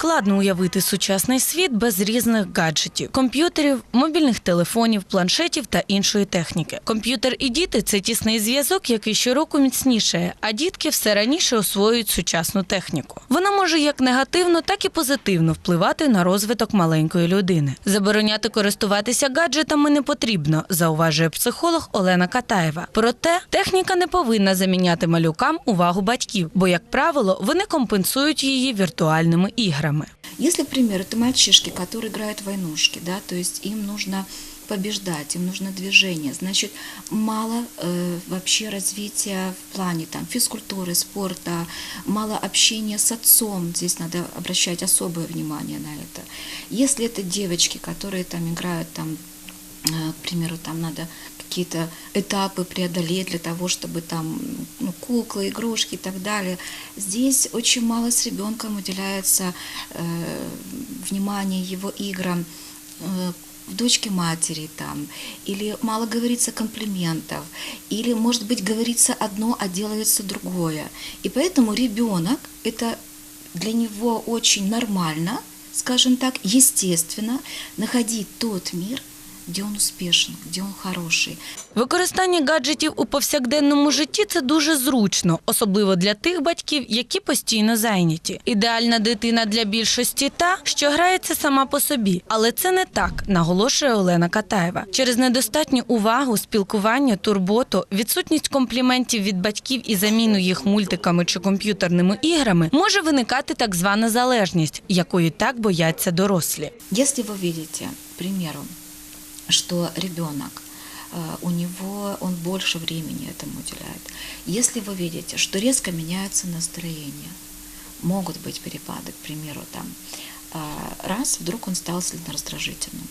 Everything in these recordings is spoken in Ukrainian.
Складно уявити сучасний світ без різних гаджетів, комп'ютерів, мобільних телефонів, планшетів та іншої техніки. Комп'ютер і діти це тісний зв'язок, який щороку міцнішає, а дітки все раніше освоюють сучасну техніку. Вона може як негативно, так і позитивно впливати на розвиток маленької людини. Забороняти користуватися гаджетами не потрібно, зауважує психолог Олена Катаєва. Проте техніка не повинна заміняти малюкам увагу батьків, бо, як правило, вони компенсують її віртуальними іграми Если, к примеру, это мальчишки, которые играют в войнушки, да, то есть им нужно побеждать, им нужно движение, значит, мало э, вообще развития в плане там, физкультуры, спорта, мало общения с отцом, здесь надо обращать особое внимание на это. Если это девочки, которые там играют там э, к примеру, там надо какие-то этапы преодолеть для того, чтобы там ну, куклы, игрушки и так далее. Здесь очень мало с ребенком уделяется э, внимание его играм э, дочке матери там, или мало говорится комплиментов, или, может быть, говорится одно, а делается другое. И поэтому ребенок, это для него очень нормально, скажем так, естественно, находить тот мир, где он успешен, где он хороший. Використання гаджетів у повсякденному житті це дуже зручно, особливо для тих батьків, які постійно зайняті. Ідеальна дитина для більшості та, що грається сама по собі, але це не так, наголошує Олена Катаєва. Через недостатню увагу, спілкування, турботу, відсутність компліментів від батьків і заміну їх мультиками чи комп'ютерними іграми може виникати так звана залежність, якої так бояться дорослі. Вы видите, к примеру, что ребенок, э, у него он больше времени этому уделяет. Если вы видите, что резко меняется настроение, могут быть перепады, к примеру, там э, раз вдруг он стал сильно раздражительным.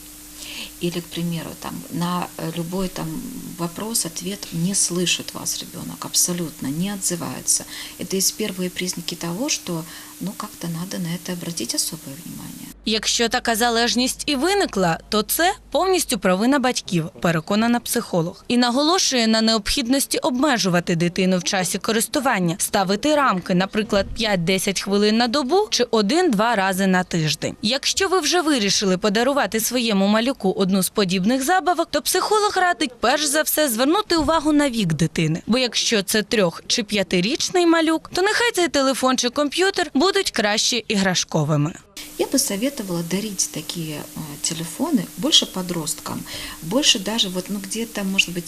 Или, к примеру, там, на э, любой там, вопрос, ответ не слышит вас ребенок, абсолютно не отзывается. Это есть первые признаки того, что ну, как-то надо на это обратить особое внимание. Якщо така залежність і виникла, то це повністю провина батьків, переконана психолог, і наголошує на необхідності обмежувати дитину в часі користування, ставити рамки, наприклад, 5-10 хвилин на добу чи 1-2 рази на тиждень. Якщо ви вже вирішили подарувати своєму малюку одну з подібних забавок, то психолог радить перш за все звернути увагу на вік дитини. Бо якщо це трьох чи п'ятирічний малюк, то нехай цей телефон чи комп'ютер будуть краще іграшковими. Я бы советовала дарить такие э, телефоны больше подросткам, больше даже вот, ну, где-то, может быть,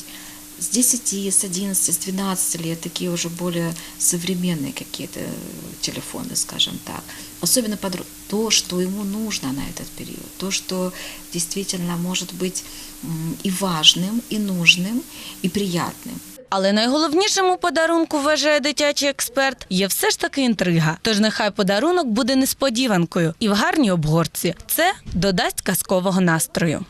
с 10, с 11, с 12 лет, такие уже более современные какие-то э, телефоны, скажем так. Особенно подро- то, что ему нужно на этот период, то, что действительно может быть м, и важным, и нужным, и приятным. Але найголовнішим у подарунку, вважає дитячий експерт, є все ж таки інтрига. Тож нехай подарунок буде несподіванкою і в гарній обгорці. Це додасть казкового настрою.